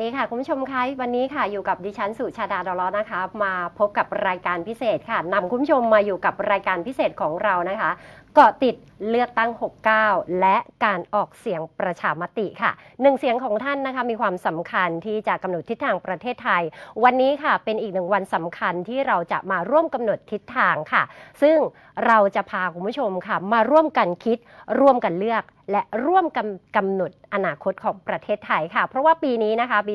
วัสดีค่ะ คุณผู้ชมคะวันนี้ค่ะอยู่กับดิฉันสุชาดาดอลล์นะคะ มาพบกับรายการพิเศษค่ะนำคุณผู้ชมมาอยู่กับรายการพิเศษของเรานะคะ เกาะติดเลือกตั้ง 69 และการออกเสียงประชามติค่ะหนึ่งเสียงของท่านนะคะมีความสำคัญที่จะกำหนดทิศทางประเทศไทย วันนี้ค่ะเป็นอีกหนึ่งวันสำคัญที่เราจะมาร่วมกำหนดทิศทางค่ะ ซึ่งเราจะพาคุณผู้ชมค่ะ มาร่วมกันคิด ร่วมกันเลือก และร่วมกำกำหนดอนาคตของประเทศไทยค่ะ เพราะว่าปีนี้นะคะปี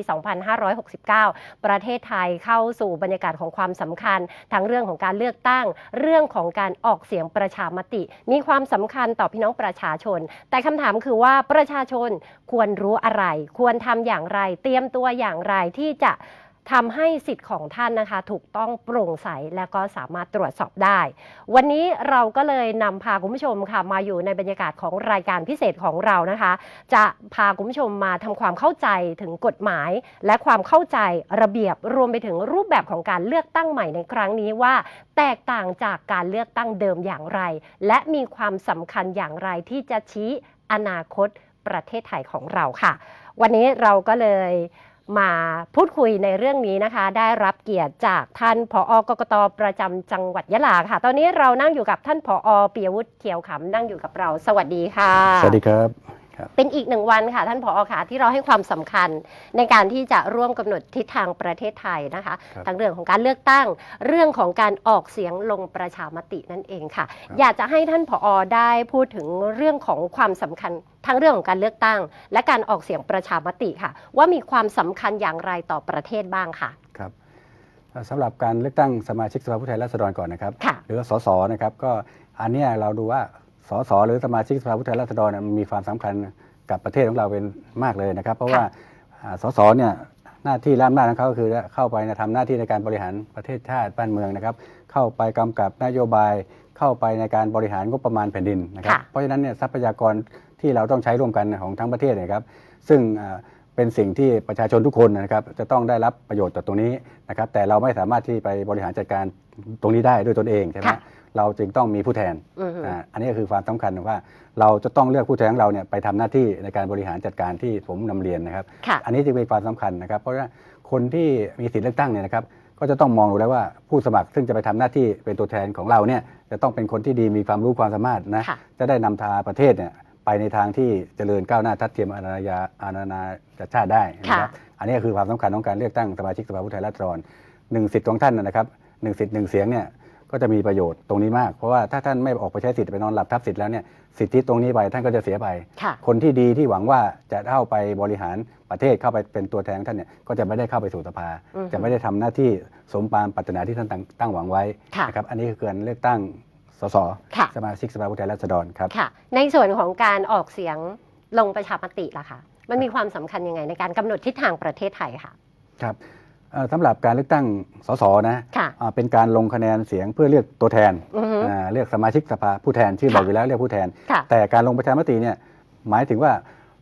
2569 ประเทศไทยเข้าสู่บรรยากาศของความสำคัญ ทั้งเรื่องของการเลือกตั้ง เรื่องของการออกเสียงประชามติมีความสำคัญต่อพี่น้องประชาชน แต่คำถามคือว่าประชาชนควรรู้อะไร ควรทำอย่างไร เตรียมตัวอย่างไรที่จะ ทำให้สิทธิ์ของท่านนะคะ ถูกต้องโปร่งใสและก็สามารถตรวจสอบได้ วันนี้เราก็เลยนำพาคุณผู้ชมค่ะ มาอยู่ในบรรยากาศของรายการพิเศษของเรานะคะ จะพาคุณผู้ชมมาทำความเข้าใจถึงกฎหมาย และความเข้าใจระเบียบรวมไปถึงรูปแบบของการเลือกตั้งใหม่ในครั้งนี้ว่า แตกต่างจากการเลือกตั้งเดิมอย่างไร และมีความสำคัญอย่างไรที่จะชี้อนาคตประเทศไทยของเราค่ะ วันนี้เราก็เลย มาพูดคุยในเรื่องนี้นะคะ ได้รับเกียรติจากท่านผอกกตประจำจังหวัดยะลาค่ะ ตอนนี้เรานั่งอยู่กับท่านผอปิยวุฒิเขียวขำนั่งอยู่กับเรา สวัสดีค่ะ สวัสดีครับ เป็นอีกหนึ่งวันค่ะท่านผอค่ะที่เราให้ความสำคัญในการที่จะร่วมกำหนดทิศทางประเทศไทยนะคะครับทั้งเรื่องของการเลือกตั้งเรื่องของการออกเสียงลงประชามตินั่นเองค่ะ อยากจะให้ท่านผอได้พูดถึงเรื่องของความสำคัญทั้งเรื่องของการเลือกตั้ง และการออกเสียงประชามติค่ะ ว่ามีความสำคัญอย่างไรต่อประเทศบ้างค่ะครับเอ่อสำหรับการเลือกตั้งสมาชิกสภาผู้แทนราษฎรก่อนนะครับค่ะหรือว่าสสนะครับก็อันเนี้ยเราดูว่า สสหรือสมาชิกสภาผู้แทนราษฎรเนี่ยมันมีความสำคัญกับประเทศของเราเป็นมากเลยนะครับ เพราะว่าอ่าสสเนี่ยหน้าที่และอำนาจของเขาก็คือเข้าไปนะทำหน้าที่ในการบริหารประเทศชาติบ้านเมืองนะครับ เข้าไปกำกับนโยบาย เข้าไปในการบริหารงบประมาณแผ่นดินนะครับ ค่ะ เพราะฉะนั้นเนี่ยทรัพยากรที่เราต้องใช้ร่วมกันของทั้งประเทศเนยครับ ซึ่งอ่าเป็นสิ่งที่ประชาชนทุกคนนะครับ จะต้องได้รับประโยชน์จากตรงนี้นะครับ แต่เราไม่สามารถที่ไปบริหารจัดการตรงนี้ได้ด้วยตนเองใช่ไหมค่ะ เราจึงต้องมีผู้แทนอือฮึอ่าอันนี้ก็คือความสำคัญว่าเราจะต้องเลือกผู้แทนของเราเนี่ยไปทำหน้าที่ในการบริหารจัดการที่ผมนำเรียนนะครับค่ะอันนี้จึงเป็นความสำคัญนะครับ เพราะว่าคนที่มีสิทธิเลือกตั้งเนี่ยนะครับก็จะต้องมองดูแล้วว่าผู้สมัครซึ่งจะไปทำหน้าที่เป็นตัวแทนของเราเนี่ยจะต้องเป็นคนที่ดีมีความรู้ความสามารถนะค่ะจะได้นำทางประเทศเนี่ยไปในทางที่เจริญก้าวหน้าทัดเทียมอาณาญาอาณานาชาติได้นะครับอันนี้ก็คือความสำคัญของการเลือกตั้งสมาชิกสภาผู้แทนราษฎรหนึ่งสิทธิ์ของท่านนะครับหนึ่งสิทธิ์หนึ่งเสียงเนี่ย ก็จะมีประโยชน์ตรงนี้มาก เพราะว่าถ้าท่านไม่ออกไปใช้สิทธิ์ไปนอนหลับทับสิทธิ์แล้วเนี่ยสิทธิตรงนี้ไปท่านก็จะเสียไปค่ะคนที่ดีที่หวังว่าจะเข้าไปบริหารประเทศเข้าไปเป็นตัวแทนของท่านเนี่ยก็จะไม่ได้เข้าไปสู่สภาอือฮึจะไม่ได้ทำหน้าที่สมปรามปรารถนาที่ท่านตั้งตั้งหวังไว้ค่ะนะครับอันนี้คือการเลือกตั้งสสค่ะสมาชิกสภาผู้แทนราษฎรครับค่ะในส่วนของการออกเสียงลงประชามติล่ะคะมันมีความสำคัญยังไงในการกำหนดทิศทางประเทศไทยค่ะครับเอ่อ สำหรับการเลือกตั้งสสนะค่ะอ่าเป็นการลงคะแนนเสียงเพื่อเลือกตัวแทนอือฮึอ่าเลือกสมาชิกสภาผู้แทนชื่อค่ะบอกอยู่แล้วเรียกผู้แทน ค่ะ แต่การลงประชามติเนี่ยหมายถึงว่า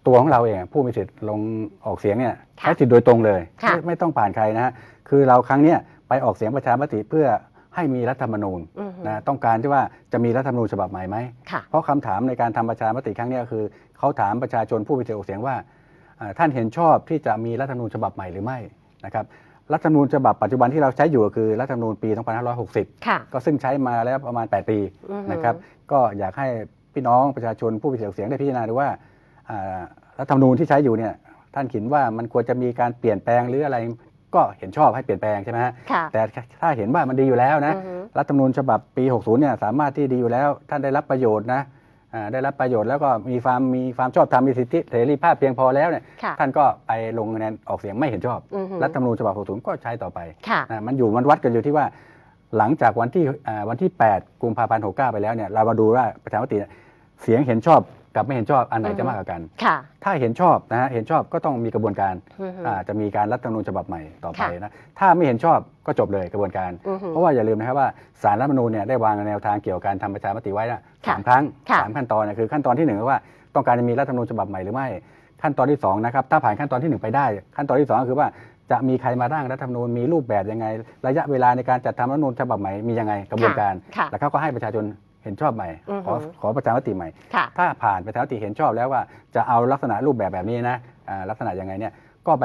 ตัวของเราเองผู้มีสิทธิ์ลงออกเสียงเนี่ยค่ะใช้สิทธิ์โดยตรงเลยค่ะ ไม่ไม่ต้องผ่านใครนะฮะคือเราครั้งเนี้ยไปออกเสียงประชามติเพื่อให้มีรัฐธรรมนูญอือฮึนะต้องการที่ว่าจะมีรัฐธรรมนูญฉบับใหม่ไหม ค่ะ เพราะคำถามในการทำประชามติครั้งเนี้ยคือเขาถามประชาชนผู้มีสิทธิ์ออกเสียงว่าอ่าท่านเห็นชอบที่จะมีรัฐธรรมนูญฉบับใหม่หรือไม่นะครับ รัฐธรรมนูญฉบับปัจจุบันที่เราใช้อยู่ก็คือรัฐธรรมนูญปี2560ค่ะก็ซึ่งใช้มาแล้วประมาณ 8 ปีอือฮึ นะครับ ก็อยากให้พี่น้องประชาชนผู้มีสิทธิออกเสียงได้พิจารณาดูว่าอ่ารัฐธรรมนูญที่ใช้อยู่เนี่ยท่านเห็นว่ามันควรจะมีการเปลี่ยนแปลงหรืออะไรก็เห็นชอบให้เปลี่ยนแปลงใช่ไหมฮะค่ะแต่ถ้าเห็นว่ามันดีอยู่แล้วนะ อือฮึ รัฐธรรมนูญฉบับปี 60 เนี่ยสามารถที่ดีอยู่แล้ว ท่านได้รับประโยชน์นะอ่า ได้รับประโยชน์แล้วก็มีความมีความชอบธรรมมีสิทธิเสรีภาพเพียงพอแล้วเนี่ยค่ะท่านก็ไปลงคะแนนออกเสียงไม่เห็นชอบอือฮึรัฐธรรมนูญฉบับ60ก็ใช้ต่อไปค่ะนะมันอยู่มันวัดกันอยู่ที่ว่าหลังจากวันที่อ่าวันที่ 8 กุมภาพันธ์69 ไปแล้วเนี่ยเรามาดูว่าประชามติเนี่ยเสียงเห็นชอบ กับไม่เห็นชอบอันไหนอือฮึจะมากกว่ากัน ค่ะ ถ้าเห็นชอบนะฮะเห็นชอบก็ต้องมีกระบวนการอือฮึ อ่าจะมีการรัฐธรรมนูญฉบับใหม่ต่อไปค่ะนะถ้าไม่เห็นชอบก็จบเลยกระบวนการ อือฮึ เพราะว่าอย่าลืมนะครับว่าสารรัฐธรรมนูญเนี่ยได้วางแนวทางเกี่ยวกับการทำประชามติไว้นะค่ะสามครั้งค่ะ สามขั้นตอนนะคือขั้นตอนที่หนึ่งก็ว่าต้องการจะมีรัฐธรรมนูญฉบับใหม่หรือไม่ ขั้นตอนที่สองนะครับถ้าผ่านขั้นตอนที่หนึ่งไปได้ ขั้นตอนที่สองก็คือว่าจะมีใครมาร่างรัฐธรรมนูญมีรูปแบบยังไง ระยะเวลาในการจัดทำรัฐธรรมนูญฉบับใหม่มียังไงกระบวนการ ค่ะ แล้วเขาก็ให้ประชาชน เห็นชอบใหม่อือฮึขอขอประชามติใหม่ค่ะถ้าผ่านประชามติเห็นชอบแล้วว่าจะเอาลักษณะรูปแบบแบบนี้นะอ่าลักษณะยังไงเนี่ยก็ไป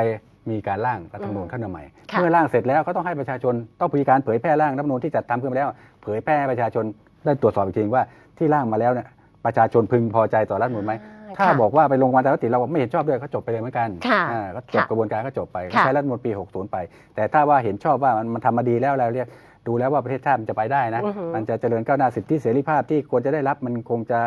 มีการร่างรัฐธรรมนูญอืมขึ้นมาใหม่ค่ะเมื่อร่างเสร็จแล้วก็ต้องให้ประชาชนต้องมีการเผยแพร่ร่างรัฐธรรมนูญที่จัดทำขึ้นมาแล้ว เผยแพร่ให้ประชาชนได้ตรวจสอบอีกทีว่าที่ร่างมาแล้วเนี่ยประชาชนพึงพอใจต่อรัฐธรรมนูญไหมถ้าค่ะบอกว่าไปลงวันตามมติเราไม่เห็นชอบด้วยก็จบไปเลยเหมือนกันค่ะอ่าก็จบค่ะกระบวนการก็จบไปก็ค่ะใช้รัฐธรรมนูญปี60 ไป แต่ถ้าว่าเห็นชอบว่ามันมันทำมาดีแล้วเราเรียก ดูแล้วว่าประเทศชาติมันจะไปได้นะอือหือมันจะเจริญก้าวหน้าสิทธิเสรีภาพที่ควรจะได้รับมันคงจะ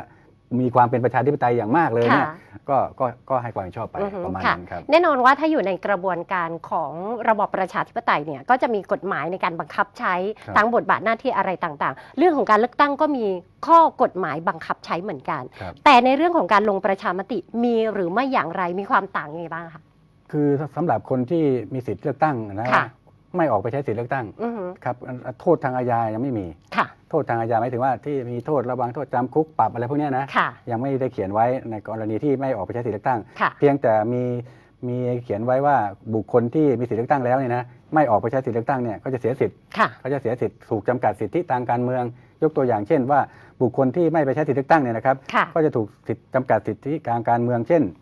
มีความเป็นประชาธิปไตยอย่างมากเลยเนี่ยค่ะก็ก็ก็ให้ความเห็นชอบไปอือฮึประมาณค่ะนั้นครับแน่นอนว่าถ้าอยู่ในกระบวนการของระบอบประชาธิปไตยเนี่ยก็จะมีกฎหมายในการบังคับใช้ครับทั้งบทบาทหน้าที่อะไรต่างๆ เรื่องของการเลือกตั้งก็มีข้อกฎหมายบังคับใช้เหมือนกันครับแต่ในเรื่องของการลงประชามติมีหรือไม่อย่างไรมีความต่างยังไงบ้างคะคือสำหรับคนที่มีสิทธิเลือกตั้งนะค่ะ ไม่ออกไปใช้สิทธิเลือกตั้งอือหือครับโทษทางอาญายังไม่มี ค่ะ โทษทางอาญาหมายถึงว่าที่มีโทษระวังโทษจำคุกปรับอะไรพวกเนี้ยนะค่ะ ยังไม่ได้เขียนไว้ในกรณีที่ไม่ออกไปใช้สิทธิเลือกตั้ง ค่ะ เพียงแต่มีมีเขียนไว้ว่าบุคคลที่มีสิทธิเลือกตั้งแล้วเนี่ยนะไม่ออกไปใช้สิทธิเลือกตั้งเนี่ยก็จะเสียสิทธิ์ค่ะ เขาจะเสียสิทธิ์ถูกจำกัดสิทธิทางการเมือง ยกตัวอย่างเช่นว่าบุคคลที่ไม่ไปใช้สิทธิเลือกตั้งเนี่ยนะครับค่ะ ก็จะถูกสิทธิจำกัดสิทธิทางการเมืองเช่นอ่า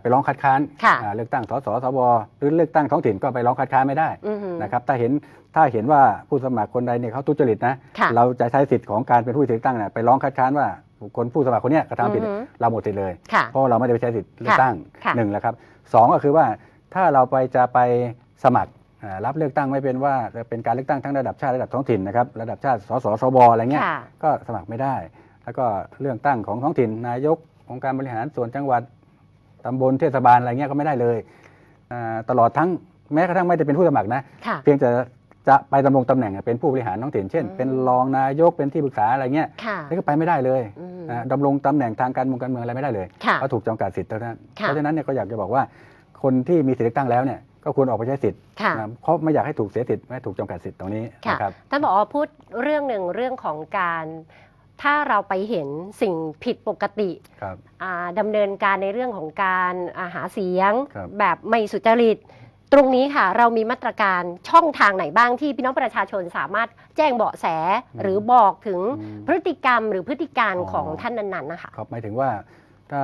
ไปร้องคัดค้านค่ะอ่าเลือกตั้งสสสวหรือเลือกตั้งท้องถิ่นก็ไปร้องคัดค้านไม่ได้อือหือนะครับถ้าเห็นถ้าเห็นว่าผู้สมัครคนใดเนี่ยเขาทุจริตนะค่ะเราจะใช้สิทธิ์ของการเป็นผู้มีสิทธิเลือกตั้งเนี่ยไปร้องคัดค้านว่าบุคคลผู้สมัครคนเนี้ยกระทำผิดอือฮึเราหมดสิทธิ์เลยค่ะเพราะเราไม่ได้ไปใช้สิทธิ์เลือกตั้งค่ะหนึ่งแล้วครับสองก็คือว่าถ้าเราไปจะไปสมัครอ่ารับเลือกตั้งไม่เป็นว่าเป็นการเลือกตั้งทั้งระดับชาติระดับท้องถิ่นนะครับระดับชาติสสสวอะไรเงี้ยค่ะก็สมัครไม่ได้ แล้วก็เรื่องตั้งของท้องถิ่นนายกองค์การบริหารส่วนจังหวัด ตำบลเทศบาลอะไรเงี้ยก็ไม่ได้เลยอ่าตลอดทั้งแม้กระทั่งไม่ได้เป็นผู้สมัครนะ ค่ะ เพียงแต่จะไปดำรงตำแหน่งเป็นผู้บริหารท้องถิ่นเช่น อืม เป็นรองนายกเป็นที่ปรึกษาอะไรเงี้ยค่ะนี่ก็ไปไม่ได้เลยอืมอ่าดำรงตำแหน่งทางการเมืองการเมืองอะไรไม่ได้เลยค่ะเพราะถูกจำกัดสิทธิ์เท่านั้นค่ะ เพราะฉะนั้นเนี่ยก็อยากจะบอกว่า คนที่มีสิทธิ์เลือกตั้งแล้วเนี่ยก็ควรออกไปใช้สิทธิ์ค่ะ นะเพราะไม่อยากให้ถูกเสียสิทธิ์ไม่ให้ถูกจำกัดสิทธิ์ตรงนี้ค่ะ นะครับ ท่านบอกว่าพูดเรื่องหนึ่งเรื่องของการ ถ้าเราไปเห็นสิ่งผิดปกติครับอ่าดำเนินการในเรื่องของการอ่าหาเสียง ครับ แบบไม่สุจริต ตรงนี้ค่ะ เรามีมาตรการช่องทางไหนบ้างที่พี่น้องประชาชนสามารถแจ้งเบาะแสอืมหรือบอกถึงอืม พฤติกรรมหรือพฤติการอ๋อ ของท่านนั้นๆนะคะ ครับหมายถึงว่าถ้า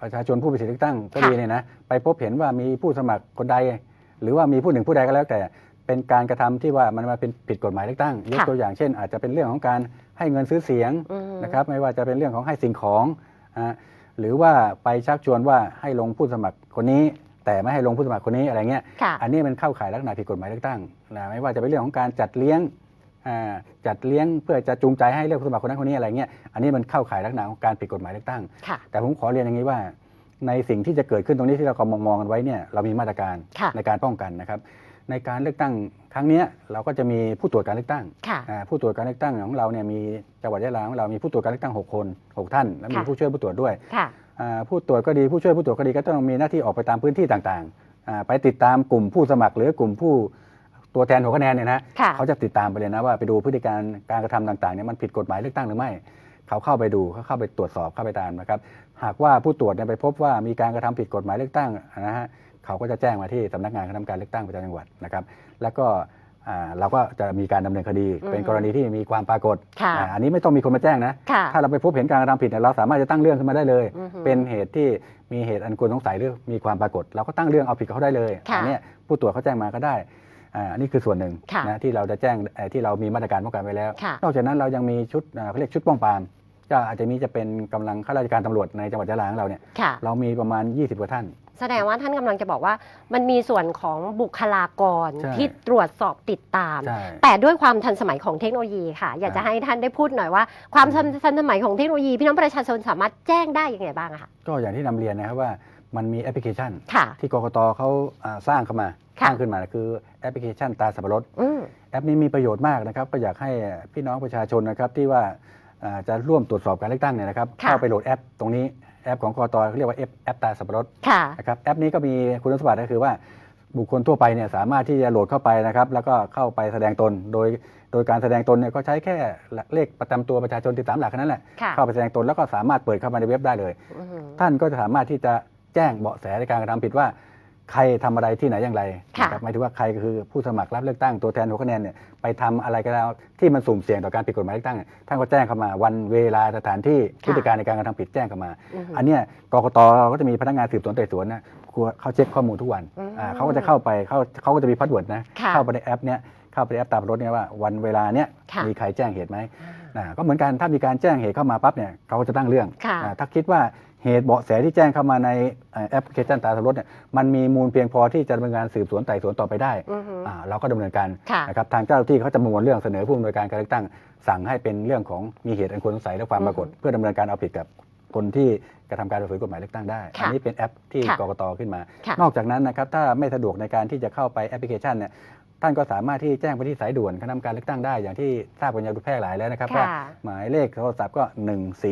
ประชาชนผู้มีสิทธิเลือกตั้งก็ค่ะ ดีเนี่ยนะไปพบเห็นว่ามีผู้สมัครคนใด หรือว่ามีผู้หนึ่งผู้ใดก็แล้วแต่ เป็นการกระทำที่ว่ามันมาเป็นผิดกฎหมายเลือกตั้งยกค่ะตัวอย่างเช่น อาจจะเป็นเรื่องของการให้เงินซื้อเสียงอืมนะครับไม่ว่าจะเป็นเรื่องของให้สิ่งของอ่าหรือว่าไปชักชวนว่าให้ลงผู้สมัครคนนี้ แต่ไม่ให้ลงผู้สมัครคนนี้อะไรเงี้ยค่ะอันนี้มันเข้าข่ายลักษณะผิดกฎหมายเลือกตั้งนะไม่ว่าจะเป็นเรื่องของการจัดเลี้ยงอ่าจัดเลี้ยงเพื่อจะจูงใจให้เลือกผู้สมัครคนนั้นคนนี้อะไรเงี้ยอันนี้มันเข้าข่ายลักษณะของการผิดกฎหมายเลือกตั้งค่ะแต่ผมขอเรียนอย่างนี้ว่าในสิ่งที่จะเกิดขึ้นตรงนี้ที่เรากำลังมองกันไว้เนี่ยเรามีมาตรการค่ะในการป้องกันนะครับ ในการเลือกตั้งครั้งเนี้ยเราก็จะมีผู้ตรวจการเลือกตั้งค่ะอ่าผู้ตรวจการเลือกตั้งของเราเนี่ยมีจังหวัดยะลาของเรามีผู้ตรวจการเลือกตั้ง 6 คน 6 ท่าน และมีค่ะผู้ช่วยผู้ตรวจด้วยค่ะอ่าผู้ตรวจก็ดีผู้ช่วยผู้ตรวจก็ดีก็ต้องมีหน้าที่ออกไปตามพื้นที่ต่างๆอ่าไปติดตามกลุ่มผู้สมัครหรือกลุ่มผู้ตัวแทนหัวคะแนนเนี่ยนะค่ะเขาจะติดตามไปเลยนะว่าไปดูพฤติการการกระทำต่างๆเนี่ยมันผิดกฎหมายเลือกตั้งหรือไม่เขาเข้าไปดูเขาเข้าไปตรวจสอบเข้าไปตามนะครับ หากว่าผู้ตรวจเนี่ยไปพบว่ามีการกระทำผิดกฎหมายเลือกตั้งนะฮะ เขาก็จะแจ้งมาที่สำนักงานคณะกรรมการเลือกตั้งประจำจังหวัดนะครับ แล้วก็อ่าเราก็จะมีการดำเนินคดีอือฮึเป็นกรณีที่มีความปรากฏค่ะอ่าอันนี้ไม่ต้องมีคนมาแจ้งนะค่ะถ้าเราไปพบเห็นการกระทำผิดเนี่ยเราสามารถจะตั้งเรื่องขึ้นมาได้เลยอือฮึเป็นเหตุที่มีเหตุอันควรสงสัยหรือมีความปรากฏ เราก็ตั้งเรื่องเอาผิดกับเขาได้เลยค่ะอันเนี้ยผู้ตรวจเขาแจ้งมาก็ได้อ่าอันนี้คือส่วนหนึ่งค่ะนะที่เราจะแจ้งเอ่อที่เรามีมาตรการป้องกันไว้แล้วค่ะนอกจากนั้นเรายังมีชุดอ่าเขาเรียกชุดป้องปรามก็อาจจะมีจะเป็นกำลังข้าราชการตำรวจในจังหวัดยะลาของเราเนี่ยค่ะเรามีประมาณ 20 กว่าท่าน แสดงว่าท่านกำลังจะบอกว่า มันมีส่วนของบุคลากรใช่ ที่ตรวจสอบติดตาม ใช่ แต่ด้วยความทันสมัยของเทคโนโลยีค่ะ อยากจะอ่าให้ท่านได้พูดหน่อยว่า ความทันทันสมัยของเทคโนโลยีพี่น้องประชาชนสามารถแจ้งได้ยังไงบ้างอะคะก็อย่างที่นำเรียนนะครับว่ามันมีแอปพลิเคชัน ค่ะ ที่กกตเขาอ่าสร้างเข้ามาค่ะสร้างขึ้นมาคือแอปพลิเคชันตาสับปะรด อืม แอปนี้มีประโยชน์มากนะครับ ก็อยากให้พี่น้องประชาชนนะครับที่ว่าอ่าจะร่วมตรวจสอบการเลือกตั้งเนี่ยนะครับค่ะ เข้าไปโหลดแอปตรงนี้ แอปของกตเขาเรียกว่าแอปแอปตาสับปะรดค่ะนะครับแอปนี้ก็มีคุณสมบัติก็คือว่าบุคคลทั่วไปเนี่ยสามารถที่จะโหลดเข้าไปนะครับ แล้วก็เข้าไปแสดงตน โดยโดยการแสดงตนเนี่ยก็ใช้แค่เลขประจำตัวประชาชน13หลักแค่นั้นแหละค่ะเข้าไปแสดงตนแล้วก็สามารถเปิดเข้ามาในเว็บได้เลยอืมท่านก็จะสามารถที่จะแจ้งเบาะแสในการกระทำผิดว่า ใครทำอะไรที่ไหนอย่างไรค่ะ นะครับหมายถึงว่าใครก็คือผู้สมัครรับเลือกตั้งตัวแทนหัวคะแนนเนี่ยไปทำอะไรก็แล้วที่มันสุ่มเสี่ยงต่อการผิดกฎหมายเลือกตั้งเนี่ยท่านก็แจ้งเข้ามาวันเวลาสถานที่พฤติการในการกระทำผิดแจ้งเข้ามา อืมอันเนี้ยกกตเราก็จะมีพนักงานสืบสวนไต่สวนนะกลัวเขาเช็คข้อมูลทุกวันอืมอ่าเขาก็จะเข้าไปเขาเขาก็จะมีพาสเวิร์ดนะค่ะเข้าไปในแอปเนี้ยเข้าไปในแอปตามรถเนี่ยว่าวันเวลาเนี้ยค่ะ มีใครแจ้งเหตุไหมอ่าก็เหมือนกันถ้ามีการแจ้งเหตุเข้ามาปั๊บเนี่ยเขาก็จะตั้งเรื่องค่ะ อ่าถ้าคิดว่า เหตุเบาะแสที่แจ้งเข้ามาในเอ่อแอปพลิเคชันตามรถเนี่ยมันมีมูลเพียงพอที่จะดำเนินการสืบสวนไต่สวนต่อไปได้อือฮึอ่าเราก็ดำเนินการค่ะนะครับทางเจ้าหน้าที่เขาจะประมวลเรื่องเสนอผู้อำนวยการการเลือกตั้ง สั่งให้เป็นเรื่องของมีเหตุอันควรสงสัยและความปรากฏอือฮึเพื่อดำเนินการเอาผิดกับคนที่กระทำการฝ่าฝืนกฎหมายเลือกตั้งได้ค่ะอันนี้เป็นแอปที่ค่ะกกตขึ้นมาค่ะนอกจากนั้นนะครับถ้าไม่สะดวกในการที่จะเข้าไปแอปพลิเคชันเนี่ย ท่านก็สามารถที่แจ้งไปที่สายด่วนคณะกรรมการเลือกตั้งได้อย่างที่ทราบกันอย่างดูแพร่หลายแล้วนะครับค่ะว่าหมายเลขโทรศัพท์ก็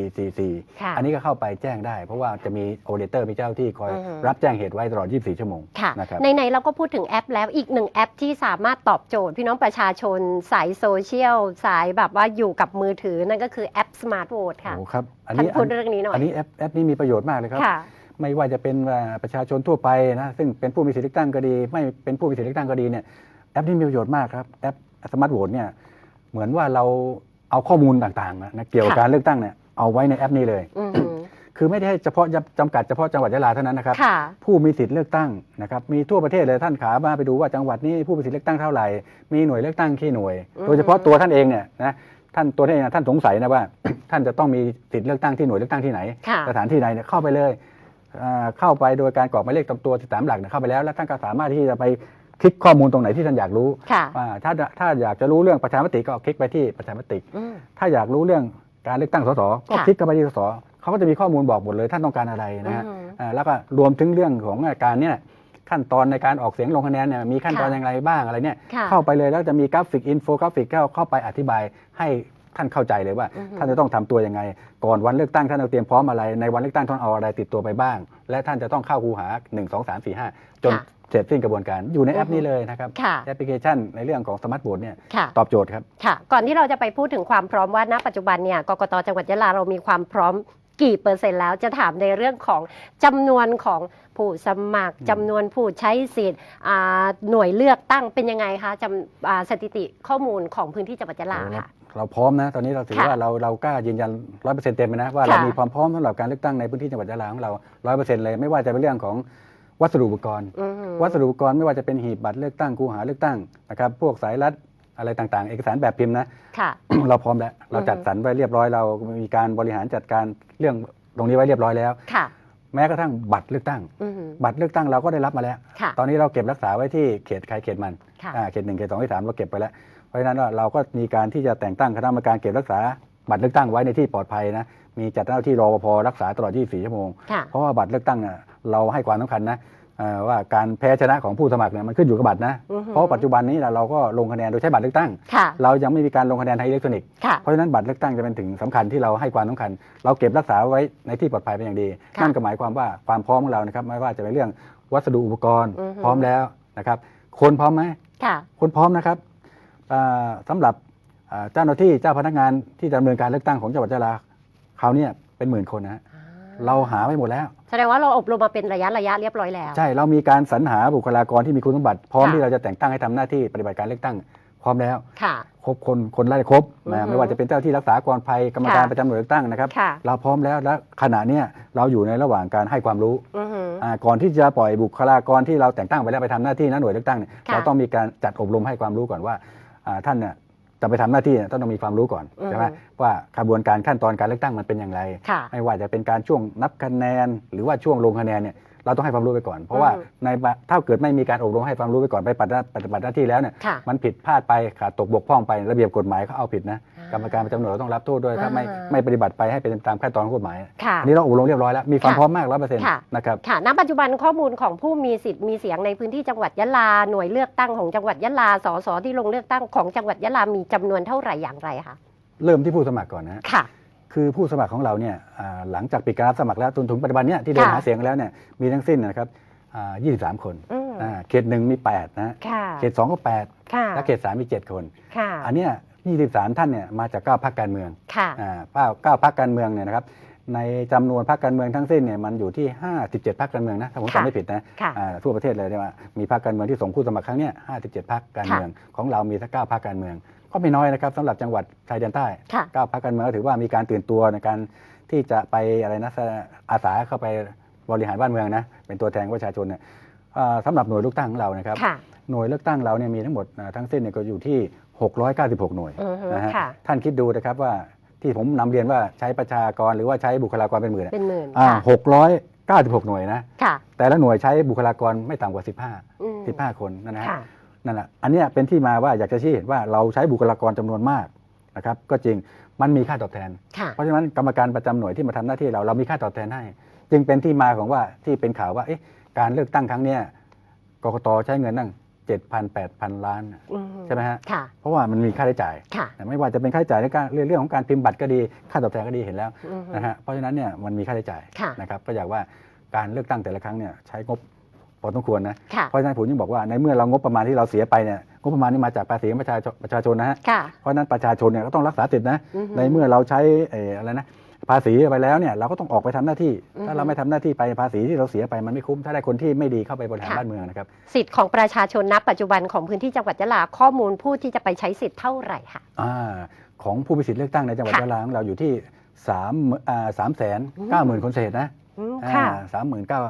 1444ค่ะอันนี้ก็เข้าไปแจ้งได้ เพราะว่าจะมีโอเปอเรเตอร์มีเจ้าที่คอยอือฮึรับแจ้งเหตุไว้ตลอด 24 ชั่วโมงค่ะนะครับในๆเราก็พูดถึงแอปแล้วอีกหนึ่งแอปที่สามารถตอบโจทย์ พี่น้องประชาชนสายโซเชียล สายแบบว่าอยู่กับมือถือนั่นก็คือแอป Smart Vote ค่ะโอ้ครับอันท่านนี้พูดเรื่องนี้หน่อยอันนี้แอปแอปนี้มีประโยชน์มากเลยครับค่ะไม่ว่าจะเป็นว่าประชาชนทั่วไปนะซึ่งเป็นผู้มีสิทธิเลือกตั้งก็ดี ไม่เป็นผู้มีสิทธิเลือกตั้งก็ดีเนี่ย แอปนี้มีประโยชน์มากครับ แอปสมาร์ทโหวตเนี่ยเหมือนว่าเราเอาข้อมูลต่างๆนะเกี่ยวกับค่ะการเลือกตั้งเนี่ยเอาไว้ในแอปนี้เลยอือฮึคือไม่ได้ให้เฉพาะจำกัดเฉพาะจังหวัดยะลาเท่านั้นนะครับค่ะผู้มีสิทธิ์เลือกตั้งนะครับ มีทั่วประเทศเลยท่านขามาไปดูว่าจังหวัดนี้ผู้มีสิทธิ์เลือกตั้งเท่าไหร่ มีหน่วยเลือกตั้งกี่หน่วยอืมโดยเฉพาะตัวท่านเองเนี่ยนะ ท่านตัวท่านเองนะท่านสงสัยนะว่า ท่านจะต้องมีสิทธิ์เลือกตั้งที่หน่วยเลือกตั้งที่ไหนค่ะสถานที่ใดเนี่ยเข้าไปเลยอ่าเข้าไปโดยการกรอกหมายเลขตามตัวสามหลักเนี่ยเข้าไปแล้ว แล้วท่านก็สามารถที่จะไป คลิกข้อมูลตรงไหนที่ท่านอยากรู้ค่ะว่าถ้าถ้าอยากจะรู้เรื่องประชามติก็คลิกไปที่ประชามติ อืม ถ้าอยากรู้เรื่องการเลือกตั้งสสก็ค่ะ คลิกเข้าไปที่สสเขาก็จะมีข้อมูลบอกหมดเลยท่านต้องการอะไรนะฮะ อืม อ่าแล้วก็รวมถึงเรื่องของการเนี่ยขั้นตอนในการออกเสียงลงคะแนนเนี่ยมีขั้นตอนค่ะ อย่างไรบ้างอะไรเนี่ยค่ะ เข้าไปเลยแล้วจะมีกราฟิกอินโฟกราฟิกเข้าเข้าไปอธิบายให้ท่านเข้าใจเลยว่า อือฮึท่านจะต้องทำตัวยังไง ก่อนวันเลือกตั้งท่านต้องเตรียมพร้อมอะไรในวันเลือกตั้งท่านเอาอะไรติดตัวไปบ้าง และท่านจะต้องเข้าคูหา 1 2 3 4 5 จนค่ะ เสร็จสิ้นกระบวนการอยู่ในแอปอือฮึนี้เลยนะครับค่ะ แอปพลิเคชันในเรื่องของสมาร์ทโฟนเนี่ยค่ะ ตอบโจทย์ครับ ค่ะ ก่อนที่เราจะไปพูดถึงความพร้อมว่าณปัจจุบันเนี่ยกกตจังหวัดยะลาเรามีความพร้อมกี่เปอร์เซ็นต์แล้วจะถามในเรื่องของจำนวนของผู้สมัครอืม จำนวนผู้ใช้สิทธิ์อ่าหน่วยเลือกตั้งเป็นยังไงคะจำอ่าสถิติข้อมูลของพื้นที่จังหวัดยะลาโอ้เราค่ะ เราพร้อมนะ ตอนนี้เราถือค่ะว่าเราเรากล้ายืนยันร้อยเปอร์เซ็นต์เต็มเลยนะว่าค่ะเรามีความพร้อมสำหรับการเลือกตั้งในพื้นที่จังหวัดยะลาของเราร้อยเปอร์เซ็นต์เลยไม่ว่าจะเป็นเรื่องของ วัสดุอุปกรณ์อือฮึวัสดุอุปกรณ์ไม่ว่าจะเป็นหีบบัตรเลือกตั้งคูหาเลือกตั้งนะครับพวกสายรัดอะไรต่างๆ เอกสารแบบพิมพ์นะค่ะเราพร้อมแล้วเราจัดสรรไว้เรียบร้อยเรามีการบริหารจัดการเรื่องตรงนี้ไว้เรียบร้อยแล้วค่ะแม้กระทั่งบัตรเลือกตั้งอือฮึบัตรเลือกตั้งเราก็ได้รับมาแล้วค่ะตอนนี้เราเก็บรักษาไว้ที่เขตใครเขตมันค่ะอ่าเขตหนึ่งเขตสองเขตสามเราเก็บไปแล้ว เพราะฉะนั้นว่าเราก็มีการที่จะแต่งตั้งคณะกรรมการเก็บรักษา บัตรเลือกตั้งไว้ในที่ปลอดภัยนะ มีจัดเจ้าหน้าที่รอปภรักษาตลอด 24 ชั่วโมงค่ะเพราะว่าบัตรเลือกตั้งเนี่ย เราให้ความสำคัญนะเอ่อว่าการแพ้ชนะของผู้สมัครเนี่ยมันขึ้นอยู่กับบัตรนะอือฮึเพราะปัจจุบันนี้เราก็ลงคะแนนโดยใช้บัตรเลือกตั้งค่ะเรายังไม่มีการลงคะแนนทางอิเล็กทรอนิกส์ค่ะเพราะฉะนั้นบัตรเลือกตั้งจะเป็นถึงสำคัญที่เราให้ความสำคัญ เราเก็บรักษาไว้ในที่ปลอดภัยเป็นอย่างดีค่ะนั่นก็หมายความว่าความพร้อมของเรานะครับไม่ว่าจะเป็นเรื่องวัสดุอุปกรณ์อือฮึพร้อมแล้วนะครับคนพร้อมไหมค่ะคนพร้อมนะครับอ่าสำหรับอ่าเจ้าหน้าที่เจ้าพนักงานที่ดำเนินการเลือกตั้งของจังหวัดยะลาเขาวเนี่ยเป็นหมื่นคนนะฮะ เราหาไว้หมดแล้ว แสดงว่าเราอบรมมาเป็นระยะระยะเรียบร้อยแล้ว ใช่เรามีการสรรหาบุคลากรที่มีคุณสมบัติพร้อมค่ะ ที่เราจะแต่งตั้งให้ทำหน้าที่ปฏิบัติการเลือกตั้ง พร้อมแล้ว ค่ะ ครบคนคนไล่ครบอือนะฮึไม่ว่าจะเป็นเจ้าที่รักษาความภัยกรรมการค่ะ ประจำหน่วยเลือกตั้งนะครับค่ะเราพร้อมแล้วและขณะเนี้ยเราอยู่ในระหว่างการให้ความรู้อือฮึอ่าก่อนที่จะปล่อยบุคลากรที่เราแต่งตั้งไปแล้วไปทำหน้าที่นะหน่วยเลือกตั้งเนี่ยค่ะ เราต้องมีการจัดอบรมให้ความรู้ก่อนว่าอ่าท่านเนี่ย จะไปทำหน้าที่เนี่ยต้องมีความรู้ก่อนอือฮึใช่ไหมว่ากระบวนการขั้นตอนการเลือกตั้งมันเป็นอย่างไรค่ะไม่ว่าจะเป็นการช่วงนับคะแนน หรือว่าช่วงลงคะแนนเนี่ยเราต้องให้ความรู้ไปก่อน เพราะว่าอืมในบะถ้าเกิดไม่มีการอบรมให้ความรู้ไปก่อนไปปฏิบัติปฏิบัติหน้าที่แล้วเนี่ยค่ะมันผิดพลาดไปขาดตกบกพร่องไประเบียบกฎหมายเขาเอาผิดนะอ่า กกรรมการประจำหน่วยต้องรับโทษด้วยถ้าไม่อ่าไม่ปฏิบัติไปให้เป็นตามขั้นตอนของกฎหมายค่ะอันนี้เราอบรมเรียบร้อยแล้ว มีความค่ะพร้อมมากร้อยเปอร์เซ็นต์ค่ะนะครับค่ะณปัจจุบันข้อมูลของผู้มีสิทธิ์มีเสียงในพื้นที่จังหวัดยะลาหน่วยเลือกตั้งของจังหวัดยะลาสสที่ลงเลือกตั้งของจังหวัดยะลามีจำนวนเท่าไหร่อย่างไรคะเริ่มที่ผู้สมัครก่อนนะค่ะคือผู้สมัครของเราเนี่ยอ่าหลังจากปิดการรับสมัครแล้วจนถึงปัจจุบันเนี้ยที่เดินค่ะหาเสียงแล้วเนี่ยมีทั้งสิ้นนะครับอ่า23 คนอืมอ่าเขตหนึ่งมี8นะค่ะเขต2ก็8ค่ะและเขต3มี 7 คนค่ะอันเนี้ย 23 ท่านเนี่ยมาจาก 9พรรคการเมืองค่ะอ่าเก้าเก้าพรรคการเมืองเนี่ยนะครับในจำนวนพรรคการเมืองทั้งสิ้นเนี่ยมันอยู่ที่ 57พรรคการเมืองนะถ้าผมค่ะจำไม่ผิดนะค่ะอ่าทั่วประเทศเลยเนี่ยว่ามีพรรคการเมืองที่ส่งผู้สมัครครั้งเนี้ย57พรรคการเมืองของเรามีทั้ง9พรรคการเมือง ก็ไม่น้อยนะครับสำหรับจังหวัดชายแดนใต้ค่ะ9พรรคการเมืองก็ถือว่ามีการตื่นตัวในการที่จะไปอะไรนะอาสาเข้าไปบริหารบ้านเมืองนะเป็นตัวแทนของประชาชนเนี่ยอ่าสำหรับหน่วยเลือกตั้งของเรานะครับค่ะหน่วยเลือกตั้งเราเนี่ยมีทั้งหมดอ่าทั้งสิ้นเนี่ยก็อยู่ที่ 696 หน่วยอือฮึนะฮะค่ะท่านคิดดูนะครับว่าที่ผมนำเรียนว่าใช้ประชากรหรือว่าใช้บุคลากรเป็นหมื่นอะเป็นหมื่นอ่าค่ะ696หน่วยนะค่ะแต่ละหน่วยใช้บุคลากรไม่ต่ำกว่า15อืม15คนนะฮะค่ะนั่นแหละอันเนี้ยเป็นที่มาว่าอยากจะชี้เห็นว่าเราใช้บุคลากรจำนวนมากนะครับ ก็จริงมันมีค่าตอบแทนค่ะเพราะฉะนั้นกรรมการประจำหน่วยที่มาทำหน้าที่เราเรามีค่าตอบแทนให้ จึงเป็นที่มาของว่าที่เป็นข่าวว่าเอ๊ะการเลือกตั้งครั้งเนี้ยกกตใช้เงินตั้ง 7,000 8,000ล้านอืมใช่ไหมฮะ ค่ะ เพราะว่ามันมีค่าใช้จ่ายค่ะไม่ว่าจะเป็นค่าใช้จ่ายในการเรื่องของการพิมพ์บัตรก็ดีค่าตอบแทนก็ดีเห็นแล้วอืมนะฮะเพราะฉะนั้นเนี่ยมันมีค่าใช้จ่ายค่ะ นะครับก็อยากว่าการเลือกตั้งแต่ละครั้งเนี่ยใช้งบพอสมควรนะค่ะ เพราะฉะนั้นผมยังบอกว่าในเมื่อเรางบประมาณที่เราเสียไปเนี่ยงบประมาณนี้มาจากภาษีของประชาชนประชาชนนะฮะค่ะ เพราะฉะนั้นประชาชนเนี่ยก็ต้องรักษาสิทธินะ อือฮึ ในเมื่อเราใช้เอ่ออะไรนะ ภาษีไปแล้วเนี่ยเราก็ต้องออกไปทำหน้าที่อือฮึถ้าเราไม่ทำหน้าที่ไปภาษีที่เราเสียไปมันไม่คุ้ม ถ้าได้คนที่ไม่ดีเข้าไปบริหารค่ะบ้านเมืองนะครับ สิทธิ์ของประชาชนณปัจจุบันของพื้นที่จังหวัดยะลาข้อมูลผู้ที่จะไปใช้สิทธิ์เท่าไหร่ค่ะอ่าของผู้มีสิทธิ์เลือกตั้งในจังหวัดค่ะยะลาของเราอยู่ที่สามอ่าสามแสนเก้าหมื่นคนเศษนะอืมค่ะสามหมื่นเก้า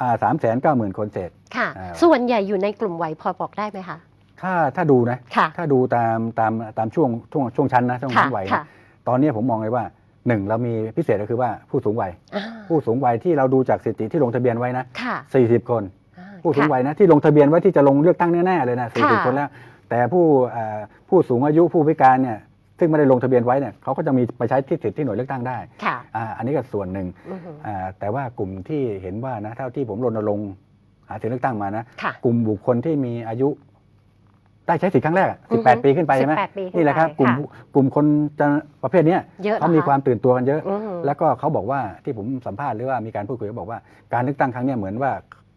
อ่าสามแสนเก้าหมื่นคนเศษค่ะอ่าส่วนใหญ่อยู่ในกลุ่มวัยพอบอกได้ไหมคะถ้าถ้าดูนะค่ะถ้าดูตามตามตามช่วงช่วงช่วงชั้นนะช่วงค่ะชั้นวัยนะค่ะตอนนี้ผมมองเลยว่า หนึ่งเรามีพิเศษก็คือว่าผู้สูงวัย อ่าผู้สูงวัยที่เราดูจากสถิติที่ลงทะเบียนไว้นะค่ะ40 คน อ่าผู้สูงค่ะ วัยนะที่ลงทะเบียนไว้ที่จะลงเลือกตั้งแน่ๆเลยนะค่ะ 40 คนแล้ว แต่ผู้เอ่อผู้สูงอายุผู้พิการเนี่ยซึ่งไม่ได้ลงทะเบียนไว้เนี่ยเขาก็จะมีไปใช้ที่สิทธิ์ที่หน่วยเลือกตั้งได้ค่ะอ่าอันนี้ก็ส่วนหนึ่งอือฮึอ่าแต่ว่ากลุ่มที่เห็นว่านะเท่าที่ผมรณรงค์หาเสียงเลือกตั้งมานะ ค่ะ กลุ่มบุคคลที่มีอายุ ได้ใช้สิทธิ์ครั้งแรกอะอือฮึ18 ปีขึ้นไปใช่ไหม18ปีขึ้นไปนี่แหละครับกลุ่มค่ะกลุ่มคนจะประเภทเนี้ยเยอะเขามีเหรอความตื่นตัวกันเยอะ อือฮึแล้วก็เขาบอกว่าที่ผมสัมภาษณ์หรือว่ามีการพูดคุยเขาบอกว่าการเลือกตั้งครั้งเนี้ยเหมือนว่า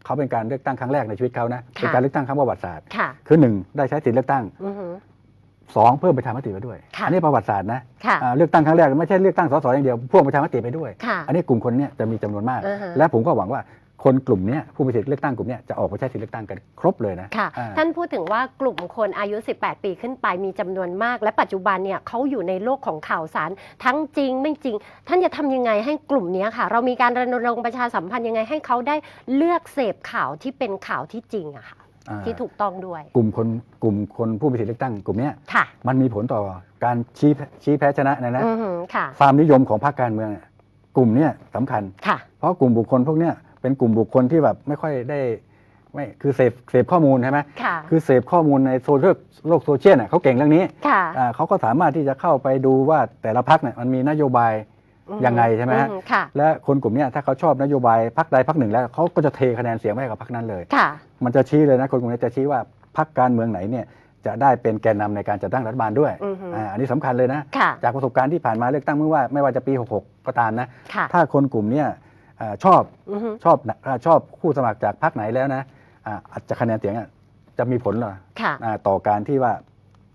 เขาเป็นการเลือกตั้งครั้งแรกในชีวิตเขานะเป็นการเลือกตั้งครั้งประวัติศาสตร์ ค่ะ คือหนึ่งได้ใช้สิทธิ์เลือกตั้งอือฮึสองเพิ่มประชามติไปด้วยค่ะ อันี้ประวัติศาสตร์นะค่ะ อ่าเลือกตั้งครั้งแรกไม่ใช่เลือกตั้งสสอย่างเดียวพ่วงประชามติไปด้วย ค่ะ อันนี้กลุ่มคนเนี้ยจะมีจำนวนมากอือฮะและผมก็หวังว่า คนกลุ่มเนี้ยผู้มีสิทธิ์เลือกตั้งกลุ่มเนี้ยจะออกไปใช้สิทธิ์เลือกตั้งกันครบเลยนะค่ะอ่าท่านพูดถึงว่ากลุ่มคนอายุ 18 ปีขึ้นไปมีจำนวนมาก และปัจจุบันเนี่ยเขาอยู่ในโลกของข่าวสารทั้งจริงไม่จริง ท่านจะทำยังไงให้กลุ่มเนี้ยค่ะ เรามีการรณรงค์ประชาสัมพันธ์ยังไงให้เขาได้เลือกเสพข่าวที่เป็นข่าวที่จริงอะค่ะอ่าที่ถูกต้องด้วย กลุ่มคนกลุ่มคนผู้มีสิทธิ์เลือกตั้งกลุ่มเนี้ยค่ะมันมีผลต่อการชี้ชี้แพ้ชนะนะนะอือฮึค่ะความนิยมของพรรคการเมืองเนี่ยกลุ่มเนี้ยสำคัญค่ะเพราะกลุ่มบุคคลพวกเนี้ย เป็นกลุ่มบุคคลที่แบบไม่ค่อยได้ไม่คือเสพเสพข้อมูลใช่ไหมค่ะคือเสพข้อมูลในโซเชียลโลกโซเชียลน่ะเขาเก่งเรื่องนี้ค่ะอ่าเขาก็สามารถที่จะเข้าไปดูว่าแต่ละพรรคเนี่ยมันมีนโยบายยังไงใช่ไหมฮะอืค่ะ และคนกลุ่มเนี้ยถ้าเขาชอบนโยบายพรรคใดพรรคหนึ่งแล้วเขาก็จะเทคะแนนเสียงไปให้กับพรรคนั้นเลย ค่ะ มันจะชี้เลยนะคนกลุ่มนี้จะชี้ว่าพรรคการเมืองไหนเนี่ยจะได้เป็นแกนนำในการจัดตั้งรัฐบาลด้วยอือฮึอ่าอันนี้สำคัญเลยนะ ค่ะ จากประสบการณ์ที่ผ่านมาเลือกตั้งไม่ว่าไม่ว่าจะปี 66 ก็ตามนะ ค่ะ ถ้าคนกลุ่มเนี้ยอ่า ชอบอือฮึชอบนะอ่าชอบผู้สมัครจากพรรคไหนแล้วนะอ่าอาจจะคะแนนเสียงอะจะมีผลเหรอค่ะ อ่าต่อการที่ว่า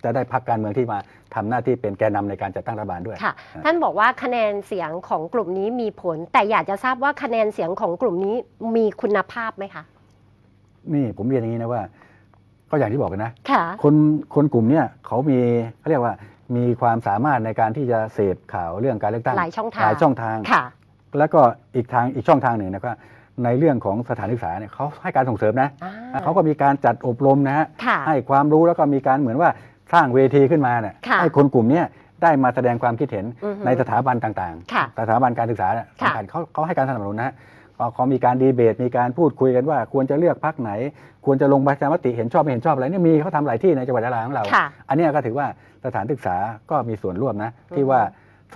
จะได้พรรคการเมืองที่มาทำหน้าที่เป็นแกนนำในการจัดตั้งรัฐบาลด้วย ค่ะอ่าท่านบอกว่าคะแนนเสียงของกลุ่มนี้มีผล แต่อยากจะทราบว่าคะแนนเสียงของกลุ่มนี้มีคุณภาพไหมคะ นี่ผมเรียนอย่างนี้นะว่า ก็อย่างที่บอกกันนะ ค่ะ คนคนกลุ่มเนี้ยเขามีเขาเรียกว่ามีความสามารถในการที่จะเสพข่าวเรื่องการเลือกตั้งหลายช่องทาง หลายช่องทาง ค่ะ แล้วก็อีกทางอีกช่องทางหนึ่งนะครับในเรื่องของสถานศึกษาเนี่ยเขาให้การส่งเสริมนะอ่า เขาก็มีการจัดอบรมนะฮะค่ะ ให้ความรู้แล้วก็มีการเหมือนว่าสร้างเวทีขึ้นมาเนี่ยค่ะให้คนกลุ่มเนี้ยได้มาแสดงความคิดเห็นอือฮึในสถาบันต่างค่ะๆ สถาบันการศึกษาเนี่ยค่ะ สำคัญเขาเขาให้การสนับสนุนนะฮะเขาเขามีการดีเบต มีการพูดคุยกันว่า ควรจะเลือกพรรคไหน ควรจะลงประชามติเห็นชอบไม่เห็นชอบอะไรเนี่ยมีเขาทำหลายที่ในจังหวัดยะลาของเรา ค่ะ อันเนี้ยก็ถือว่าสถานศึกษาก็มีส่วนร่วมนะ ที่ว่า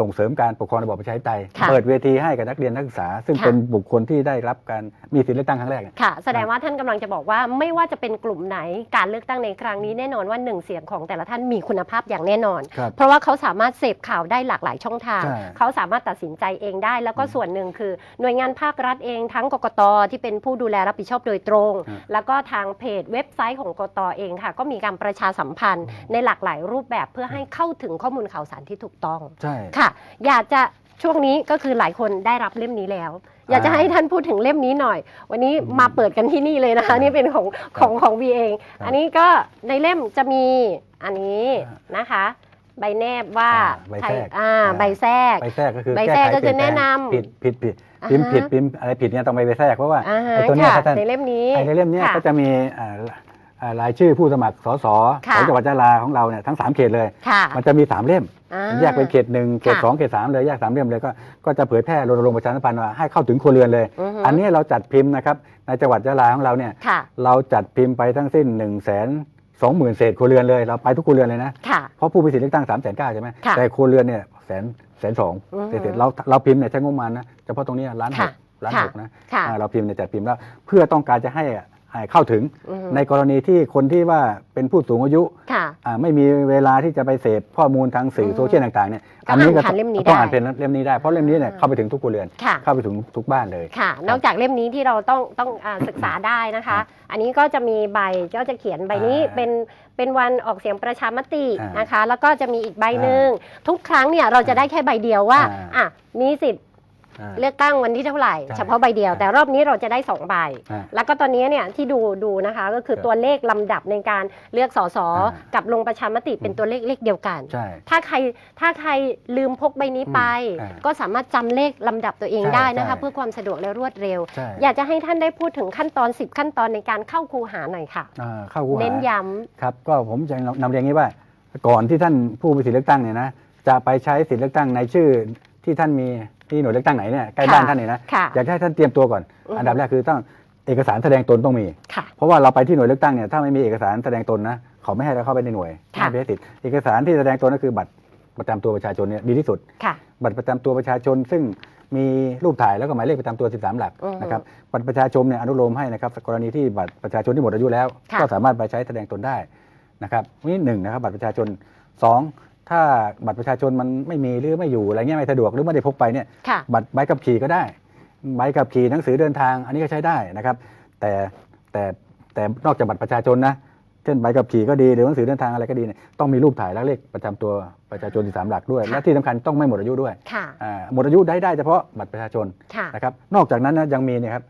ส่งเสริมการปกครองระบอบประชาธิปไตยค่ะ เปิดเวทีให้กับนักเรียนนักศึกษา ซึ่งค่ะ เป็นบุคคลที่ได้รับการมีสิทธิเลือกตั้งครั้งแรกเนี่ย ค่ะ แสดงว่าท่านกำลังจะบอกว่าไม่ว่าจะเป็นกลุ่มไหนการเลือกตั้งในครั้งนี้แน่นอนว่าหนึ่งเสียงของแต่ละท่านมีคุณภาพอย่างแน่นอน ครับเพราะว่าเขาสามารถเสพข่าวได้หลากหลายช่องทาง ใช่เขาสามารถตัดสินใจเองได้ แล้วก็อืมส่วนหนึ่งคือ หน่วยงานภาครัฐเองทั้งกกตที่เป็นผู้ดูแลรับผิดชอบโดยตรงอืมแล้วก็ทางเพจเว็บไซต์ของกกตเองค่ะ ก็มีการประชาสัมพันธ์ในหลากหลายรูปแบบเพื่อให้เข้าถึงข้อมูลข่าวสารที่ถูกต้อง ใช่ ค่ะอยากจะช่วงนี้ก็คือหลายคนได้รับเล่มนี้แล้ว อยากจะอ่าให้ท่านพูดถึงเล่มนี้หน่อย วันนี้อืมมาเปิดกันที่นี่เลยนะคะ นี่เป็นของของของวีเองครับอันนี้ก็ในเล่มจะมีอันนี้อ่านะคะเใบแนบว่าอ่าใบแทรกใครอ่าอ่าใบแทรก ไปแทรกก็คือใบแทรกไขก็คือเปลี่ยแนะปลงนำผิดผิดผิดอ่าพิมพ์ผิดฮะ พิมพ์อะไรผิดเนี่ยต้องไปไปแทรกเพราะว่าอ่าฮะไอ้ตัวเนี้ยค่ะถ้าท่านในเล่มนี้ไอ้ในเล่มเนี้ยค่ะ ก็จะมีอ่าอ่ารายชื่อผู้สมัครสสค่ะ ของจังหวัดยะลาของเราเนี่ยทั้ง 3 เขตเลย ค่ะ มันจะมี 3 เล่มอ่าแยกเป็นเขตหนึ่งเขตค่ะสองเขตสามเลยแยกสามเล่มเลยก็ก็จะเผยแพร่รณรงค์ประชาสัมพันธ์ว่าให้เข้าถึงครัวเรือนเลยอือฮึอันนี้เราจัดพิมพ์นะครับในจังหวัดยะลาของเราเนี่ยค่ะเราจัดพิมพ์ไปทั้งสิ้น1นึ่งแสนสองหมื่นเศษครัวเรือนเลยเราไปทุกครัวเรือนเลยนะค่ะเพราะผู้มีสิทธิ์เลือกตั้ง3ามแสนเก้าใช่ไหมค่ะแต่ครัวเรือนเนี่ยแสนแสนสองอือฮึเศษๆเราเราพิมพ์เนี่ยใช้งบประมาณนะเฉพาะตรงนี้ล้านหค่ะกล้านค่ะหกนะค่ะอ่าเราพิมพ์เนี่ยจัดพิมพ์แล้วเพื่อต้องการจะให้ให้ เข้าถึงอือฮึในกรณีที่คนที่ว่าเป็นผู้สูงอายุค่ะอ่าไม่มีเวลาที่จะไปเสพข้อมูลทางสื่ออืมโซเชียลต่างๆเนี่ยก็อ่านผ่านเล่มนี้ต้องอ่านได้เป็นเล่มนี้ได้ เพราะเล่มนี้เนี่ยอ่าเข้าไปถึงทุกครัวเรือนค่ะเข้าไปถึงทุกบ้านเลยค่ะ นอกจากเล่มนี้ที่เราต้องต้องอาศึกษาได้นะคะ อันนี้ก็จะมีใบก็จะเขียนใบนี้อ่าเป็นเป็นวันออกเสียงประชามติอ่านนะคะ แล้วก็จะมีอีกใบหนึ่งทุกครั้งเนี่ยเราจะได้แค่ใบเดียวว่าอ่าอะมีสิทธิ์อ่า เลือกตั้งวันที่เท่าไหร่ใช่เฉพาะใบเดียวใช่แต่รอบนี้เราจะได้สองใบอ่าแล้วก็ตอนนี้เนี่ยที่ดูดูนะคะก็คือครับตัวเลขลำดับในการเลือกสสอ่ากับลงประชามติเป็นตัวเลขเลขเดียวกันใช่ถ้าใครถ้าใครลืมพกใบนี้ไปอืมอ่าก็สามารถจำเลขลำดับตัวเองใช่ได้นะคะใช่เพื่อความสะดวกและรวดเร็วใช่อยากจะให้ท่านได้พูดถึงขั้นตอน 10 ขั้นตอนในการเข้าคูหาหน่อยค่ะอ่าเข้าคูหาเน้นย้ครับก็ผมจะนำเรียนอย่างนี้ว่า ก่อนที่ท่านผู้มีสิทธิเลือกตั้งเนี่ยนะจะไปใช้สิทธิเลือกตั้งในชื่อ ที่ท่านมีที่หน่วยเลือกตั้งไหนเนี่ยใกล้บ้านท่านเนี่ยนะำค่ะอยากให้ท่านเตรียมตัวก่อน อือฮึอันดับแรกคือต้องเอกสารแสดงตนต้องมี ค่ะ เพราะว่าเราไปที่หน่วยเลือกตั้งเนี่ยถ้าไม่มีเอกสารแสดงตนนะเขาไม่ให้เราเข้าไปในหน่วยค่ะ ไม่ให้สิทธิ์เอกสารที่แสดงตนก็คือบัตรประจำตัวประชาชนเนี่ยดีที่สุด ค่ะ บัตรประจำตัวประชาชน ซึ่งมีรูปถ่ายแล้วก็หมายเลขประจำตัว 13 หลักอือฮึนะครับบัตรประชาชนเนี่ยอนุโลมให้นะครับกรณีที่บัตรประชาชนที่หมดอายุแล้ว ค่ะ ก็สามารถไปใช้แสดงตนได้นะครับนี่หนึ่งนะครับบัตรประชาชนสอง ถ้าบัตรประชาชนมันไม่มีหรือไม่อยู่อะไรเงี้ยไม่สะดวกหรือไม่ได้พกไปเนี่ยค่ะ บัตรใบขับขี่ก็ได้ ใบขับขี่หนังสือเดินทาง อันนี้ก็ใช้ได้นะครับ แต่แต่แต่นอกจากบัตรประชาชนนะเช่นใบขับขี่ก็ดีหรือหนังสือเดินทางอะไรก็ดีเนี่ยต้องมีรูปถ่ายและเลขประจำตัวประชาชนที่สามหลักด้วย ค่ะ และที่สำคัญต้องไม่หมดอายุด้วยค่ะ อ่าหมดอายุได้ได้เฉพาะบัตรประชาชนค่ะ นะครับ นอกจากนั้นนะยังมีเนี่ยครับ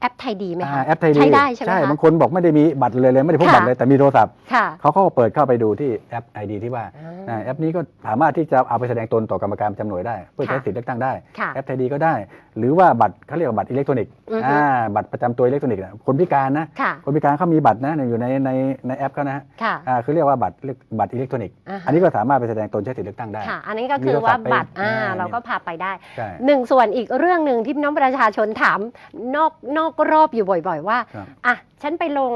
แอปไทยดีไหมอ่าคะแอปไทยดีใช้ได้ใช่ไหมคะบางคนบอกไม่ได้มีบัตรเลยเลยไม่ได้พกค่ะ บัตรเลยแต่มีโทรศัพท์ค่ะเขาก็เปิดเข้าไปดูที่แอปไอดีที่ว่าอ่าอ่าแอปนี้ก็สามารถที่จะเอาไปแสดงตนต่อกรรมการประจำหน่วยได้ เพื่อใช้ค่ะสิทธิ์เลือกตั้งได้ ค่ะ แอปไทยดีก็ได้ หรือว่าบัตรเขาเรียกว่าบัตรอิเล็กทรอนิกส์อือฮึ อ่าบัตรประจำตัวอิเล็กทรอนิกส์น่ะคนพิการนะค่ะคนพิการเขามีบัตรนะอยู่ในในในแอปเขานะฮะค่ะอ่าคือเรียกว่าบัตรบัตรอิเล็กทรอนิกส์อ่าฮะอันนี้ก็สามารถไปแสดงตนใช้สิทธิ์เลือกตั้งได้ ค่ะ อันนี้ก็คือว่าบัตรอ่าอ่า เราก็พาไปได้ ใช่ หนึ่งส่วนอีกเรื่องหนึ่งที่พี่น้องประชาชนถามนอกนอกรอบอยู่บ่อยๆ ว่าครับอะฉันไปลง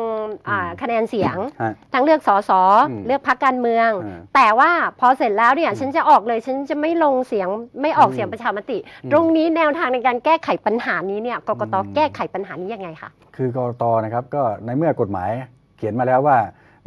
อ่าอืม คะแนนเสียง ฮะ ทั้งเลือกสสอืมเลือกพรรคการเมือง อ่าแต่ว่าพอเสร็จแล้วเนี่ยอืมฉันจะออกเลยฉันจะไม่ลงเสียงไม่ออกอืมเสียงประชามติ อืมตรงนี้แนวทางในการแก้ไขปัญหานี้เนี่ยกกตอืม แก้ไขปัญหานี้ยังไงคะ คือกรตนะครับก็ในเมื่อกฎหมายเขียนมาแล้วว่า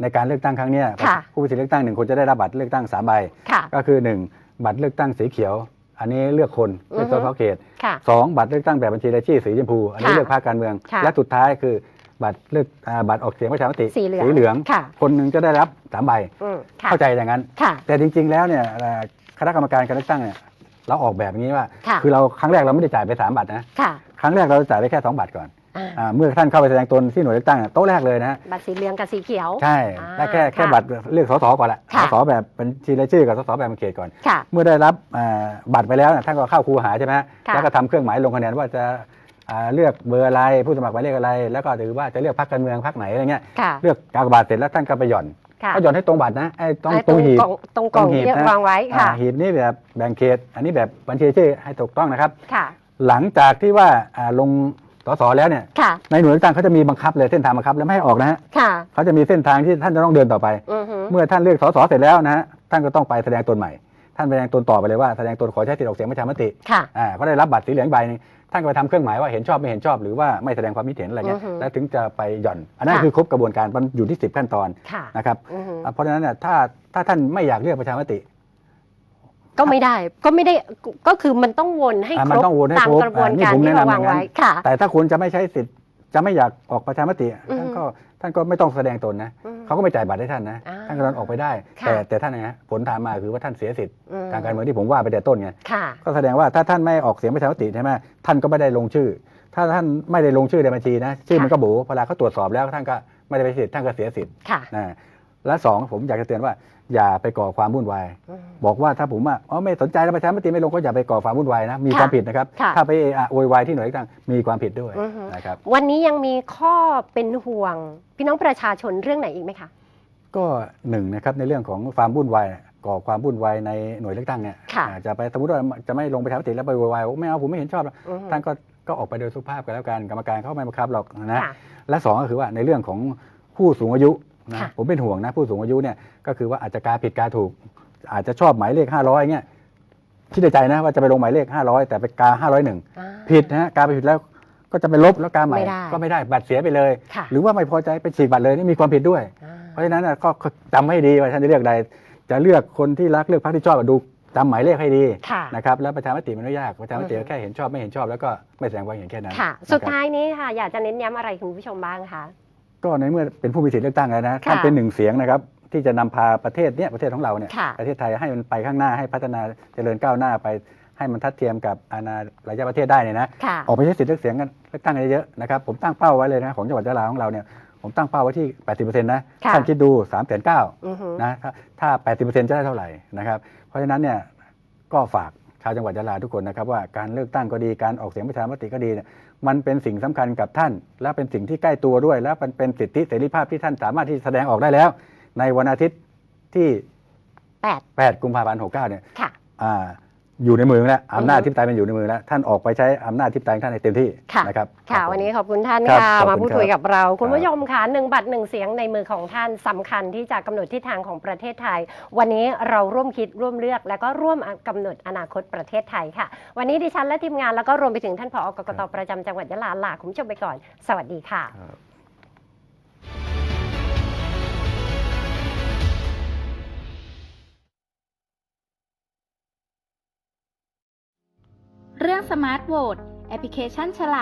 ในการเลือกตั้งครั้งเนี้ยค่ะ ผู้มีสิทธิ์เลือกตั้งหนึ่งคนจะได้รับบัตรเลือกตั้งสามใบค่ะ ก็คือหนึ่งบัตรเลือกตั้งสีเขียว อันนี้เลือกคนเลือกอืสอฮึสเขตค่ะ สองบัตรเลือกตั้งแบบบัญชีรายชื่อสีชมพู อันนี้ค่ะเลือกพรรคการเมือง ค่ะ และสุดท้ายคือบัตรเลือกอ่าบัตรออกเสียงประชามติสีเหลืองเหลืองค่ะ คนหนึ่งจะได้รับสามใบอืมค่ะเข้าใจอย่างนั้น ค่ะแต่จริง ๆ แล้วเนี่ยเอ่อคณะกรรมการการเลือกตั้งเนี่ยเราออกแบบอย่างนี้ว่า ค่ะคือเราครั้งแรกเราไม่ได้จ่ายไปสามบัตรนะ ค่ะ ครั้งแรกเราจ่ายไปแค่สองบัตรก่อน อ่าอ่าเมื่อท่านเข้าไปแสดงตนที่หน่วยเลือกตั้งอะโต๊ะแรกเลยนะบัตรสีเหลืองกับสีเขียว ใช่อ่าได้แค่แค่ค่ะบัตรเลือกสสก่อนละค่ะสสแบบบัญชีรายชื่อกับสสแบบบัญเขตก่อนค่ะเมื่อได้รับอ่าบัตรไปแล้วนะท่านก็เข้าคูหาใช่ไหมฮะค่ะแล้วก็ทำเครื่องหมายลงคะแนนว่าจะอ่าเลือกเบอร์อะไรผู้สมัครหมายเลขอะไร แล้วก็หรือว่าจะเลือกพรรคการเมืองพรรคไหนอะไรเงี้ยค่ะเลือกกากบาทเสร็จแล้วท่านก็ไปหย่อนค่ะก็หย่อนให้ตรงบัตรนะไอ้ตรงไอ้ตรงหีบกล่องตรงกล่องตรงหีบที่นะวางไว้ค่ะอ่าหีบนี้แบบแบ่งเขต อันนี้แบบบัญชีรายชื่อให้ถูกต้องนะครับค่ะหลังจากที่ว่าอ่าลง สสแล้วเนี่ยค่ะ ในหน่วยเลือกตั้งเขาจะมีบังคับเลยเส้นทางบังคับแล้วไม่ให้ออกนะฮะค่ะเขาจะมีเส้นทางที่ท่านจะต้องเดินต่อไป อือหือเมื่อท่านเลือกสสเสร็จแล้วนะฮะท่านก็ต้องไปแสดงตนใหม่ ท่านแสดงตนต่อไปเลยว่าแสดงตนขอใช้สิทธิออกเสียงประชามติค่ะ อ่าก็ได้รับบัตรสีเหลืองใบหนึงท่านก็ไปทำเครื่องหมายว่าเห็นชอบไม่เห็นชอบหรือว่าไม่แสดงความคิดเห็นอะไรเงี้ยอือฮึแล้วถึงจะไปหย่อน อันนั้นค่ะ คือครบกระบวนการมันอยู่ที่ 10 ขั้นตอนค่ะนะครับอือหืออ่าเพราะฉะนั้นเนี่ยถ้าถ้าท่านไม่อยากเลือกประชามติ ก็ไม่ได้ก็ไม่ได้ก็คือมันต้องวนให้อ่าคมันรบต้องวนให้ตามครบกระบวนการอ่านี่ผมที่แนะเรานำวางอย่างนั้น ไว้ค่ะ แต่ถ้าคุณจะไม่ใช้สิทธิ์จะไม่อยากออกประชามติอือฮึ ท่านก็ท่านก็ไม่ต้องแสดงตนนะอืมเขาก็ไม่จ่ายบัตรให้ท่านนะท่านก็เดินออกไปได้ ค่ะ แต่แต่ท่านนะฮะผลตามมาคือว่าท่านเสียสิทธิ์อืมทางการเมืองที่ผมว่าไปแต่ต้นไงค่ะ ก็แสดงว่าถ้าท่านไม่ออกเสียงประชามติใช่ไหมท่านก็ไม่ได้ลงชื่อ ถ้าท่านไม่ได้ลงชื่อในบัญชีนะชื่อมันก็โบเวลาเขาตรวจสอบแล้วท่านก็ไม่ได้ไปสิทธิ์ท่านก็เสียสิทธิ์ค่ะ นะ และสองผมอยากจะเตือนว่าอย่าไปก่อความวุ่นวายอืมบอกว่าถ้าผมอะอ๋อไม่สนใจแล้วประชามติไม่ลงก็อย่าไปก่อความวุ่นวายนะมีค่ะความผิดนะครับค่ะถ้าไปเอะอะโวยวายที่หน่วยเลือกตั้งมีความผิดด้วยอือฮึนะครับวันนี้ยังมีข้อเป็นห่วง พี่น้องประชาชนเรื่องไหนอีกไหมคะก็หนึ่งนะครับในเรื่องของความวุ่นวายก่อความวุ่นวายในหน่วยเลือกตั้งเนี่ยค่ะอ่าจะไปสมมติว่าจะไม่ลงประชามติแล้วไปโวยวายว่าไม่เอาผมไม่เห็นชอบหรอกอือฮึท่านก็ก็ออกไปโดยสุภาพกันแล้วกันกรรมการเขาไม่บังคับหรอกนะค่ะและสองก็คือว่าในเรื่องของผู้สูงอายุ นะค่ะผมเป็นห่วงนะผู้สูงอายุเนี่ยก็คือว่าอาจจะกาผิดกาถูก อาจจะชอบหมายเลข 500เงี้ยคิดในใจนะว่าจะไปลงหมายเลข 500 แต่ไปกา 501อ่าผิดนะฮะกาไปผิดแล้วก็จะไปลบแล้วกาใหม่ไม่ได้ก็ไม่ได้บัตรเสียไปเลยค่ะหรือว่าไม่พอใจไปฉีกบัตรเลยนี่มีความผิดด้วยอ่าเพราะฉะนั้นน่ะก็ก็จำให้ดีว่าท่านจะเลือกใด จะเลือกคนที่รักเลือกพรรคที่ชอบดูจำหมายเลขให้ดีค่ะนะครับแล้วประชามติมันไม่ยากประชามติอือฮึก็แค่เห็นชอบไม่เห็นชอบแล้วก็ไม่แสดงความเห็นแค่นั้นค่ะนะครับสุดท้ายนี้ค่ะอยากจะเน้นย้ำอะไรคุณผู้ชมบ้างคะ ก็ในเมื่อเป็นผู้มีสิทธิเลือกตั้งแล้วนะค่ะท่านเป็นหนึ่งเสียงนะครับที่จะนำพาประเทศเนี้ยประเทศของเราเนี่ยค่ะประเทศไทยให้มันไปข้างหน้าให้พัฒนาเจริญก้าวหน้าไป ให้มันทัดเทียมกับอาณาระยะประเทศได้เนี่ยนะค่ะออกไปใช้สิทธิเลือกเสียงกันเลือกตั้งกันเยอะๆนะครับผมตั้งเป้าไว้เลยนะของจังหวัดยะลาของเราเนี่ยผมตั้งเป้าไว้ที่ 80%นะค่ะท่านคิดดู3ามแสนเก้าอือฮึนะถ้าถ้า 80%จะได้เท่าไหร่นะครับเพราะฉะนั้นเนี่ยก็ฝาก ชาวจังหวัดยะลาทุกคนนะครับว่าการเลือกตั้งก็ดีการออกเสียงประชามติก็ดีเนี่ยมันเป็นสิ่งสำคัญกับท่าน และเป็นสิ่งที่ใกล้ตัวด้วย และมันเป็นสิทธิเสรีภาพที่ท่านสามารถที่แสดงออกได้แล้ว ในวันอาทิตย์ที่แปด8กุมภาพันธ์69เนี่ยค่ะอ่า อยู่ในมือแล้วอำนาจอือฮึทิพย์ไตยมันอยู่ในมือแล้วท่านออกไปใช้อำนาจทิพย์ไตยของท่านในเต็มที่ค่ะนะครับค่ะรับผมวันนี้ขอบคุณท่านครับค่ะขอบคุณมาพูดคุยครับกับเรา คุณครับผู้ชมค่ะหนึ่งบัตรหนึ่งเสียงในมือของท่านสำคัญที่จะกำหนดทิศทางของประเทศไทย วันนี้เราร่วมคิดร่วมเลือก และก็ร่วมกำหนดอนาคตประเทศไทยค่ะ วันนี้ดิฉันและทีมงานแล้วก็รวมไปถึงท่านผอกกตประจำจังหวัดยะลาลาคุณผู้ชมไปก่อน สวัสดีค่ะ เรื่องสมาร์ทโหวตแอปพลิเคชันฉลาด